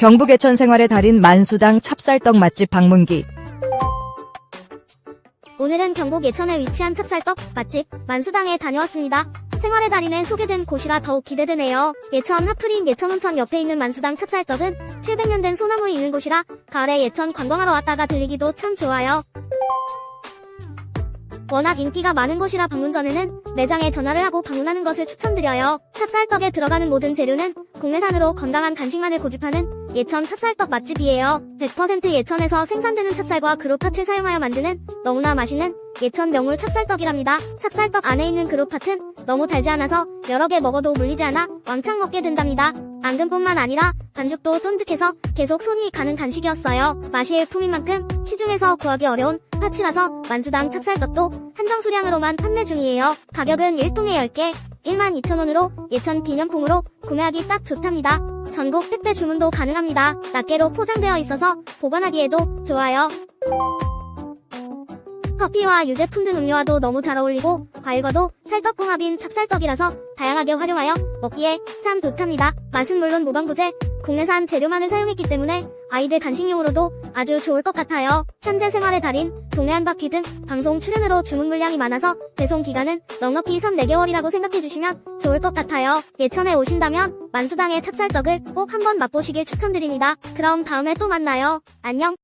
경북 예천 생활의 달인 만수당 찹쌀떡 맛집 방문기. 오늘은 경북 예천에 위치한 찹쌀떡 맛집 만수당에 다녀왔습니다. 생활의 달인에 소개된 곳이라 더욱 기대되네요. 예천 하프린 예천온천 옆에 있는 만수당 찹쌀떡은 700년 된 소나무에 있는 곳이라 가을에 예천 관광하러 왔다가 들리기도 참 좋아요. 워낙 인기가 많은 곳이라 방문 전에는 매장에 전화를 하고 방문하는 것을 추천드려요. 찹쌀떡에 들어가는 모든 재료는 국내산으로 건강한 간식만을 고집하는 예천 찹쌀떡 맛집이에요. 100% 예천에서 생산되는 찹쌀과 그로팥을 사용하여 만드는 너무나 맛있는 예천 명물 찹쌀떡이랍니다. 찹쌀떡 안에 있는 그로팥은 너무 달지 않아서 여러 개 먹어도 물리지 않아 왕창 먹게 된답니다. 앙금뿐만 아니라 반죽도 쫀득해서 계속 손이 가는 간식이었어요. 맛이 일품인 만큼 시중에서 구하기 어려운 팥이라서 만수당 찹쌀떡도 한정 수량으로만 판매 중이에요. 가격은 1통에 10개, 12,000원으로 예천 기념품으로 구매하기 딱 좋답니다. 전국 택배 주문도 가능합니다. 낱개로 포장되어 있어서 보관하기에도 좋아요. 커피와 유제품 등 음료와도 너무 잘 어울리고 과일과도 찰떡궁합인 찹쌀떡이라서 다양하게 활용하여 먹기에 참 좋답니다. 맛은 물론 무방부제 국내산 재료만을 사용했기 때문에 아이들 간식용으로도 아주 좋을 것 같아요. 현재 생활의 달인, 동네 한 바퀴 등 방송 출연으로 주문 물량이 많아서 배송 기간은 넉넉히 3, 4개월이라고 생각해주시면 좋을 것 같아요. 예천에 오신다면 만수당의 찹쌀떡을 꼭 한번 맛보시길 추천드립니다. 그럼 다음에 또 만나요. 안녕.